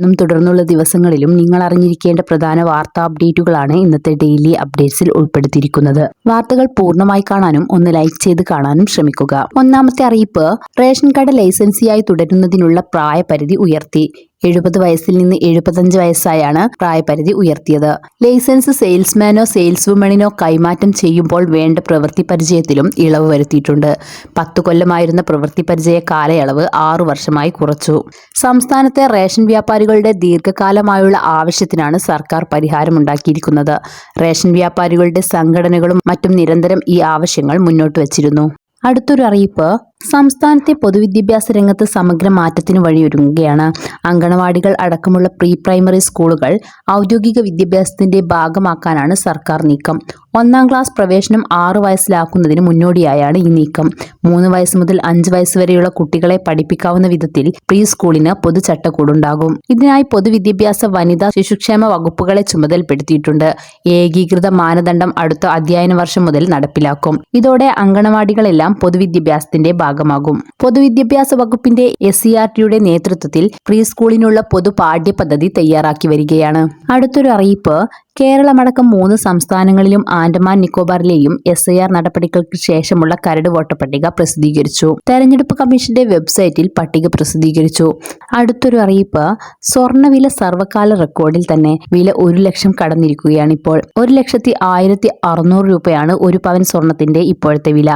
ഇന്നും തുടർന്നുള്ള ദിവസങ്ങളിലും നിങ്ങൾ അറിഞ്ഞിരിക്കേണ്ട പ്രധാന വാർത്താ അപ്ഡേറ്റുകളാണ് ഇന്നത്തെ ഡെയിലി അപ്ഡേറ്റ്സിൽ ഉൾപ്പെടുത്തിയിരിക്കുന്നത്. വാർത്തകൾ പൂർണമായി കാണാനും ഒന്ന് ലൈക്ക് ചെയ്ത് കാണാനും ശ്രമിക്കുക. ഒന്നാമത്തെ അറിയിപ്പ് റേഷൻ കാർഡ് ലൈസൻസിയായി തുടരുന്നതിനുള്ള പ്രായപരിധി ഉയർത്തി. എഴുപത് വയസ്സിൽ നിന്ന് എഴുപത്തഞ്ച് വയസ്സായാണ് പ്രായപരിധി ഉയർത്തിയത്. ലൈസൻസ് സെയിൽസ്മാനോ സെയിൽസ് വുമണിനോ കൈമാറ്റം ചെയ്യുമ്പോൾ വേണ്ട പ്രവൃത്തി പരിചയത്തിലും ഇളവ് വരുത്തിയിട്ടുണ്ട്. പത്തു കൊല്ലമായിരുന്ന പ്രവൃത്തി പരിചയ കാലയളവ് ആറു വർഷമായി കുറച്ചു. സംസ്ഥാനത്തെ റേഷൻ വ്യാപാരികളുടെ ദീർഘകാലമായുള്ള ആവശ്യത്തിനാണ് സർക്കാർ പരിഹാരമുണ്ടാക്കിയിരിക്കുന്നത് റേഷൻ വ്യാപാരികളുടെ സംഘടനകളും മറ്റും നിരന്തരം ഈ ആവശ്യങ്ങൾ മുന്നോട്ട് വച്ചിരുന്നു. അടുത്തൊരു അറിയിപ്പ്. സംസ്ഥാനത്തെ പൊതുവിദ്യാഭ്യാസ രംഗത്ത് സമഗ്ര മാറ്റത്തിന് വഴിയൊരുങ്ങുകയാണ്. അങ്കണവാടികൾ അടക്കമുള്ള പ്രീ പ്രൈമറി സ്കൂളുകൾ ഔദ്യോഗിക വിദ്യാഭ്യാസത്തിന്റെ ഭാഗമാക്കാനാണ് സർക്കാർ നീക്കം. ഒന്നാം ക്ലാസ് പ്രവേശനം ആറ് വയസ്സിലാക്കുന്നതിന് മുന്നോടിയായാണ് ഈ നീക്കം. മൂന്ന് വയസ്സ് മുതൽ അഞ്ച് വയസ്സ് വരെയുള്ള കുട്ടികളെ പഠിപ്പിക്കാവുന്ന വിധത്തിൽ പ്രീ സ്കൂളിന് പൊതുചട്ടക്കൂടുണ്ടാകും. ഇതിനായി പൊതുവിദ്യാഭ്യാസ വനിതാ ശിശുക്ഷേമ വകുപ്പുകളെ ചുമതലപ്പെടുത്തിയിട്ടുണ്ട്. ഏകീകൃത മാനദണ്ഡം അടുത്ത അധ്യയന വർഷം മുതൽ നടപ്പിലാക്കും. ഇതോടെ അങ്കണവാടികളെല്ലാം പൊതുവിദ്യാഭ്യാസത്തിന്റെ ഭാഗമാകും. പൊതുവിദ്യാഭ്യാസ വകുപ്പിന്റെ എസ് സി ആർ ടിയുടെ നേതൃത്വത്തിൽ പ്രീ സ്കൂളിനുള്ള പൊതു പാഠ്യപദ്ധതി തയ്യാറാക്കി വരികയാണ്. അടുത്തൊരു അറിയിപ്പ് കേരളമടക്കം മൂന്ന് സംസ്ഥാനങ്ങളിലും ആൻഡമാൻ നിക്കോബാറിലെയും എസ് ഐ ആർ നടപടികൾക്ക് ശേഷമുള്ള കരട് വോട്ടർ പട്ടിക പ്രസിദ്ധീകരിച്ചു. തെരഞ്ഞെടുപ്പ് കമ്മീഷന്റെ വെബ്സൈറ്റിൽ പട്ടിക പ്രസിദ്ധീകരിച്ചു. അടുത്തൊരു അറിയിപ്പ് സ്വർണവില സർവകാല റെക്കോർഡിൽ തന്നെ വില ഒരു ലക്ഷം കടന്നിരിക്കുകയാണ് ഇപ്പോൾ ഒരു ലക്ഷത്തി ആയിരത്തി അറുന്നൂറ് രൂപയാണ് ഒരു പവൻ സ്വർണത്തിന്റെ ഇപ്പോഴത്തെ വില.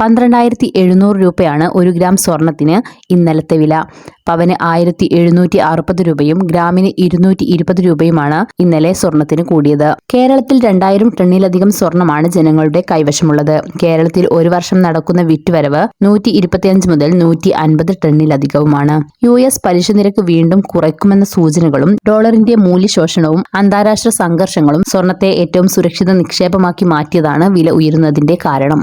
പന്ത്രണ്ടായിരത്തി എഴുന്നൂറ് രൂപയാണ് ഒരു ഗ്രാം സ്വർണത്തിന് ഇന്നലത്തെ വില. പവന് ആയിരത്തി എഴുന്നൂറ്റി അറുപത് രൂപയും ഗ്രാമിന് ഇരുന്നൂറ്റി ഇരുപത് രൂപയുമാണ് ഇന്നലെ സ്വർണത്തിന് കൂടിയത്. കേരളത്തിൽ രണ്ടായിരം ടണ്ണിലധികം സ്വർണമാണ് ജനങ്ങളുടെ കൈവശമുള്ളത്. കേരളത്തിൽ ഒരു വർഷം നടക്കുന്ന വിറ്റുവരവ് നൂറ്റി ഇരുപത്തിയഞ്ച് മുതൽ നൂറ്റി അൻപത് ടണ്ണിലധികവുമാണ്. യു എസ് പലിശ നിരക്ക് വീണ്ടും കുറയ്ക്കുമെന്ന സൂചനകളും ഡോളറിന്റെ മൂല്യശോഷണവും അന്താരാഷ്ട്ര സംഘർഷങ്ങളും സ്വർണത്തെ ഏറ്റവും സുരക്ഷിത നിക്ഷേപമാക്കി മാറ്റിയതാണ് വില ഉയരുന്നതിന്റെ കാരണം.